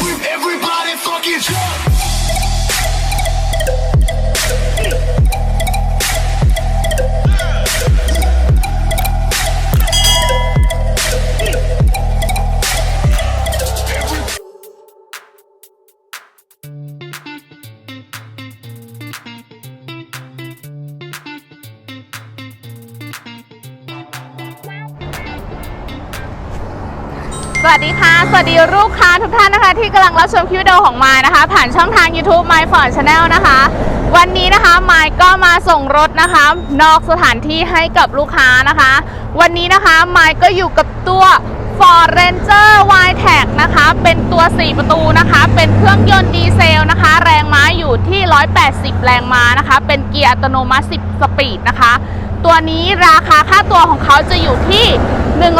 Every, everybody fucking jump. สวัสดีค่ะ สวัสดีลูกค้าทุกท่านนะคะ ที่กำลังรับชมคลิปวิดีโอของมายนะคะ ผ่านช่องทาง YouTube My f o r Channel นะคะ วันนี้นะคะมายก็มาส่งรถนะคะ นอกสถานที่ให้กับลูกค้านะคะ วันนี้นะคะมายก็อยู่กับตัว Ford Ranger y t e c นะคะ เป็นตัว 4 ประตูนะคะ เป็นเครื่องยนต์ดีเซลนะคะ แรงม้าอยู่ที่ 180 แรงม้านะคะ เป็นเกียร์อัตโนมัติ 10 สปีดนะคะ ตัวนี้ราคาค่าตัวของเขาจะอยู่ที่1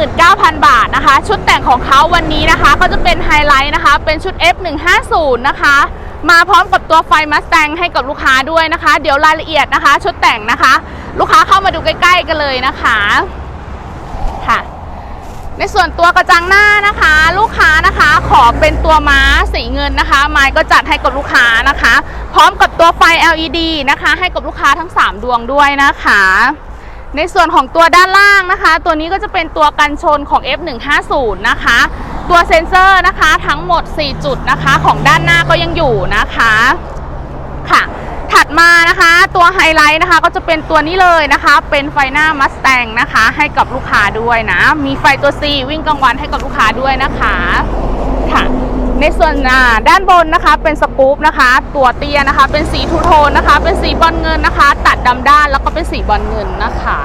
29,000 บาทนะคะ ชุดแต่งของเขาวันนี้นะคะก็จะเป็นไฮไลท์นะคะ เป็นชุด F150 นะคะ มาพร้อมกับตัวไฟมัสแตงให้กับลูกค้าด้วยนะคะ เดี๋ยวรายละเอียดนะคะ ชุดแต่งนะคะ ลูกค้าเข้ามาดูใกล้ ๆ กันเลยนะคะ ในส่วนตัวกระจังหน้านะคะ ลูกค้านะคะขอเป็นตัวม้าสีเงินนะคะ ไม้ก็จัดให้กับลูกค้านะคะ พร้อมกับตัวไฟ LED นะคะ ให้กับลูกค้าทั้ง 3 ดวงด้วยนะคะ ในส่วนของตัวด้านล่างนะคะ ตัวนี้ก็จะเป็นตัวกันชนของ F150 นะคะ ตัวเซ็นเซอร์นะคะทั้งหมด 4 จุดนะคะ ของด้านหน้าก็ยังอยู่นะคะค่ะ ถัดมานะคะตัวไฮไลท์นะคะก็จะเป็นตัวนี้เลยนะคะ เป็นไฟหน้ามัสแตงนะคะ ให้กับลูกค้าด้วยนะ มีไฟตัว C วิ่งกลางวันให้กับลูกค้าด้วยนะคะค่ะในส่วนอ่าด้านบนนะคะเป็นสกู๊ปนะคะ ตัวเตียนะคะ เป็นสีทูโทนนะคะ เป็นสีบอลเงินนะคะ ตัดดำด้านแล้วก็เป็นสีบอลเงินนะคะ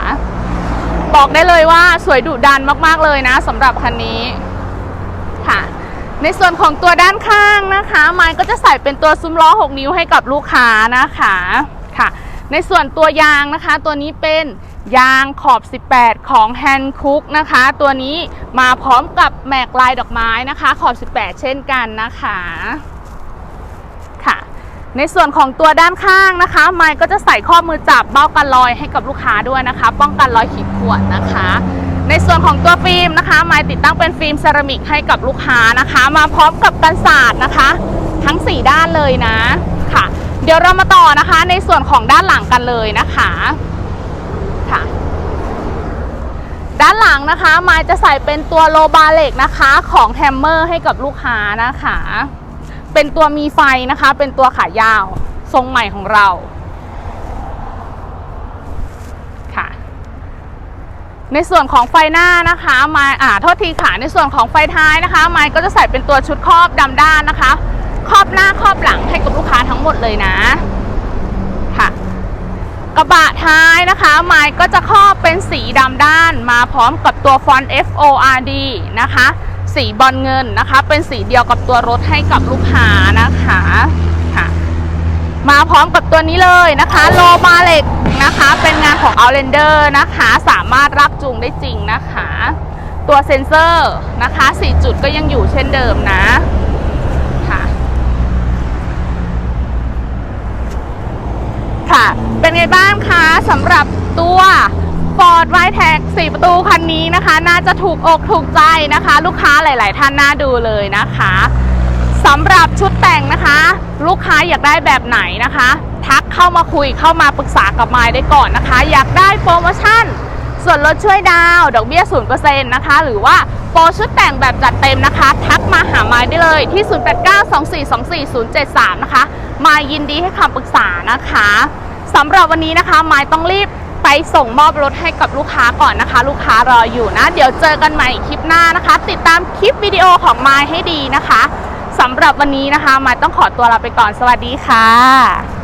บอกได้เลยว่าสวยดุดันมากๆเลยนะสำหรับคันนี้ ในส่วนของตัวด้านข้างนะคะไม้ก็จะใส่เป็นตัวซุ้มล้อ 6 นิ้วให้กับลูกค้านะคะค่ะ ในส่วนตัวยางนะคะ ตัวนี้เป็นยางขอบ 18 ของ Hand Cook นะคะ ตัวนี้มาพร้อมกับแมกลายดอกไม้นะคะ ขอบ 18 เช่นกันนะคะค่ะ ในส่วนของตัวด้านข้างนะคะ ไม้ก็จะใส่ข้อมือจับเบ้ากันรอยให้กับลูกค้าด้วยนะคะ ป้องกันรอยขีดข่วนนะคะ ในส่วนของตัวฟิล์มนะคะไม้ติดตั้งเป็นฟิล์มเซรามิกให้กับลูกค้านะคะ มาพร้อมกับกันศาสตร์นะคะ ทั้ง 4 ด้านเลยนะค่ะ เดี๋ยวเรามาต่อนะคะในส่วนของด้านหลังกันเลยนะคะค่ะ ด้านหลังนะคะไม้จะใส่เป็นตัวโลบาเล็กนะคะของแฮมเมอร์ให้กับลูกค้านะคะ เป็นตัวมีไฟนะคะ เป็นตัวขายาวทรงใหม่ของเรา ค่ะ ในส่วนของไฟหน้านะคะไมาอ่าโทษทีค่ะในส่วนของไฟท้ายนะคะ ไม้ก็จะใส่เป็นตัวชุดครอบดำด้านนะคะ ครอบหน้าครอบหลังให้กับลูกค้าทั้งหมดเลยนะค่ะ กระบะท้ายนะคะ ไม้ก็จะครอบเป็นสีดำด้านมาพร้อมกับตัวฟอนต์ F O R D นะคะ สีบอลเงินนะคะ เป็นสีเดียวกับตัวรถให้กับลูกค้านะคะค่ะ มาพร้อมกับตัวนี้เลยนะคะโลมาเหล็กนะคะ เป็นงานของ Outlander นะคะสามารถรักจูงได้จริงนะคะ ตัวเซ็นเซอร์นะคะ 4 จุดก็ยังอยู่เช่นเดิมนะค่ะค่ะ เป็นไงบ้างคะสำหรับตัว Ford w i t e c 4ประตูคันนี้นะคะ น่าจะถูกอกถูกใจนะคะ ลูกค้าหลาย ๆ ท่านน่าดูเลยนะคะ สำหรับชุดแต่งนะคะ ลูกค้าอยากได้แบบไหนนะคะ ทักเข้ามาคุยเข้ามาปรึกษากับมายได้ก่อนนะคะ อยากได้โปรโมชั่น ส่วนลดช่วยดาวดอกเบี้ย0%นะคะ หรือว่าโปรชุดแต่งแบบจัดเต็มนะคะ ทักมาหามายได้เลยที่ 0892424073 นะคะ มายยินดีให้คำปรึกษานะคะสำหรับวันนี้นะคะมายต้องรีบไปส่งมอบรถให้กับลูกค้าก่อนนะคะ ลูกค้ารออยู่นะ เดี๋ยวเจอกันใหม่คลิปหน้านะคะ ติดตามคลิปวิดีโอของมายให้ดีนะคะ สำหรับวันนี้นะคะ มายต้องขอตัวลาไปก่อนสวัสดีค่ะ